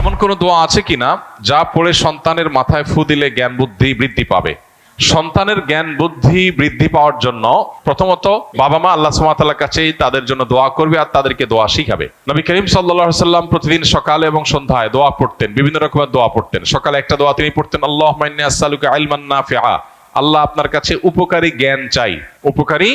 এমন কোন দোয়া আছে কিনা যা পড়ে সন্তানের মাথায় ফু দিলে জ্ঞান বুদ্ধি বৃদ্ধি পাবে? সন্তানের জ্ঞান বুদ্ধি বৃদ্ধি পাওয়ার জন্য প্রথমত বাবা মা আল্লাহ সুমাতার কাছেই তাদের জন্য দোয়া করবে আর তাদেরকে দোয়া শিখাবে। নবী করিম সাল্লাহ সাল্লাম প্রতিদিন সকালে এবং সন্ধ্যায় দোয়া পড়তেন, বিভিন্ন রকমের দোয়া পড়তেন। সকালে একটা দোয়া তিনি পড়তেন আল্লাহ আসালুকা আলমান নাফিআ। আল্লাহ আপনার কাছে উপকারী জ্ঞান চাই, উপকারী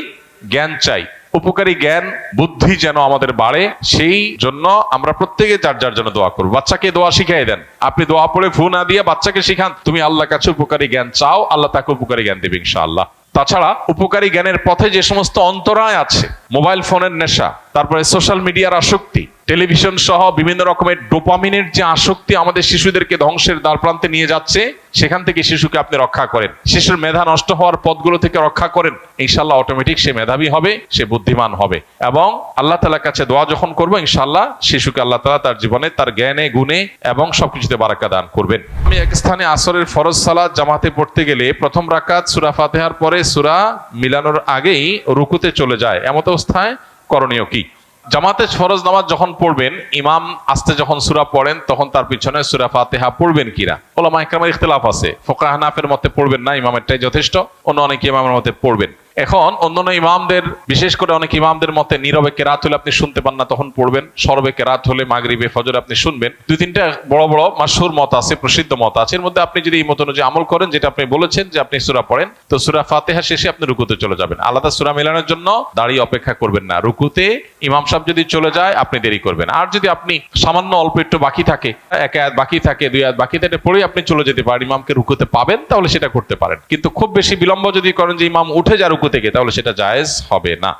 জ্ঞান চাই। উপকারী জ্ঞান, বুদ্ধি যেন আমাদের বাড়ে, সেই জন্য আমরা প্রত্যেকে যার যার জন্য দোয়া করব। বাচ্চাকে দোয়া শিখাই দেন। আপনি দোয়া পড়ে ফু না দিয়ে বাচ্চাকে শিখান, তুমি আল্লাহ কাছে উপকারী জ্ঞান চাও, আল্লাহ তাকে উপকারী জ্ঞান দেবে ইনশাআল্লাহ। তাছাড়া উপকারী জ্ঞানের পথে যে সমস্ত অন্তরায় আছে, মোবাইল ফোনের নেশা, তারপরে সোশ্যাল মিডিয়ার আসক্তি টেলিভিশন সহ বিভিন্ন রকমের ডোপামিনের যে আসক্তি আমাদের শিশুদেরকে ধ্বংসের দ্বার প্রান্তে নিয়ে যাচ্ছে, সেখান থেকে শিশুকে আপনি রক্ষা করেন। শিশুর মেধা নষ্ট হওয়ার পথগুলো থেকে রক্ষা করেন ইনশাল্লাহ অটোমেটিক সে মেধাবী হবে, সে বুদ্ধিমান হবে। এবং আল্লাহ তালার কাছে দোয়া যখন করব ইনশাল্লাহ শিশুকে আল্লাহ তালা তার জীবনে, তার জ্ঞানে, গুণে এবং সবকিছুতে বারাকা দান করবেন। আমি এক স্থানে আসরের ফরজ সালাদ জামাতে পড়তে গেলে প্রথম রাকাত সুরা ফাতেহার পরে সুরা মিলানোর আগেই রুকুতে চলে যায়। এমত অবস্থায় করণীয় কি? জামাতে ফরজ নামাজ যখন পড়বেন, ইমাম আস্তে যখন সুরা পড়েন, তখন তার পিছনে সুরা ফাতেহা পড়বেন কিনা ওলামা ইকরামের ইখতলাফ আছে। ফোকা হানাফের মতে পড়বেন না, ইমামেরটাই যথেষ্ট। অন্য অনেকে ইমামের মতে পড়বেন। এখন অন্যান্য ইমামদের, বিশেষ করে অনেক ইমামদের মতে নীরবে কেরাত হলে আপনি শুনতে পান না, তখন পড়বেন। সরবে কেরাত হলে মাগরিবে ফজর আপনি শুনবেন। দুই তিনটা বড় বড় মাসহুর মত আছে, প্রসিদ্ধ মত আছে। এর মধ্যে আপনি যদি এই মত অনুযায়ী আমল করেন, যেটা আপনি বলেছেন যে আপনি সুরা পড়েন, তো সুরা ফাতেহা শেষে আপনি রুকুতে চলে যাবেন। আলাদা সুরা মেলানোর জন্য দাঁড়িয়ে অপেক্ষা করবেন না। রুকুতে ইমাম সাহেব যদি চলে যায়, আপনি দেরি করবেন। আর যদি আপনি সামান্য অল্প একটু বাকি থাকে, এক আয়াত বাকি থাকে, দুই আয়াত বাকি থাকে পড়ে আপনি চলে যেতে পারেন। ইমামকে রুকুতে পাবেন, তাহলে সেটা করতে পারেন। কিন্তু খুব বেশি বিলম্ব যদি করেন যে ইমাম উঠে যা রুকু থেকে তাহলে সেটা জায়েজ হবে না।